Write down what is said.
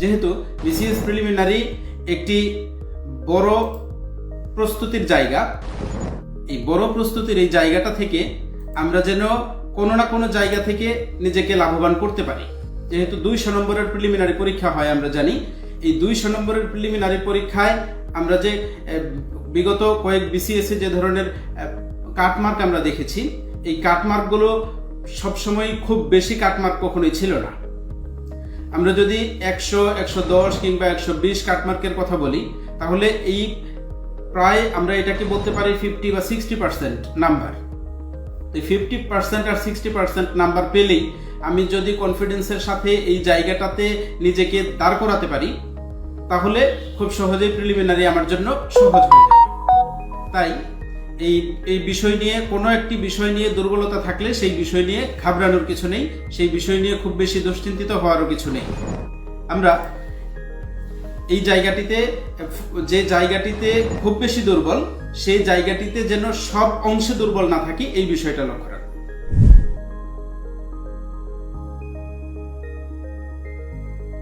যেহেতু BCS preliminary একটি বড় প্রস্তুতির জায়গা, এই বড় প্রস্তুতির এই জায়গাটা থেকে আমরা যেন কোনো না কোনো জায়গা থেকে নিজেকে লাভবান করতে পারি। যেহেতু দুইশো নম্বরের প্রিলিমিনারি পরীক্ষা হয়, আমরা জানি, এই দুইশো নম্বরের প্রিলিমিনারি পরীক্ষায় আমরা যে বিগত কয়েক বিসিএসে যে ধরনের কাটমার্ক আমরা দেখেছি, এই কাটমার্কগুলো সবসময় খুব বেশি কাটমার্ক কখনোই ছিল না। আমরা যদি একশো একশো দশ কিংবা একশো বিশ কাটমার্কের কথা বলি, তাহলে এই প্রায় আমরা এটাকে বলতে পারি ফিফটি বা সিক্সটি পার্সেন্ট নাম্বার এই ফিফটি পার্সেন্ট আর সিক্সটি পার্সেন্ট নাম্বার পেলেই আমি যদি কনফিডেন্সের সাথে এই জায়গাটাতে নিজেকে দাঁড় করাতে পারি, তাহলে খুব সহজেই প্রিলিমিনারি আমার জন্য সহজ হয়ে তাই এই এই বিষয় নিয়ে, কোনো একটি বিষয় নিয়ে দুর্বলতা থাকলে সেই বিষয় নিয়ে ঘাবড়ানোর কিছু নেই, সেই বিষয় নিয়ে খুব বেশি দুশ্চিন্তিত হওয়ারও কিছু নেই আমরা এই জায়গাটিতে, যে জায়গাটিতে খুব বেশি দুর্বল, সেই জায়গাটিতে যেন সব অংশে দুর্বল না থাকি, এই বিষয়টা লক্ষ্য।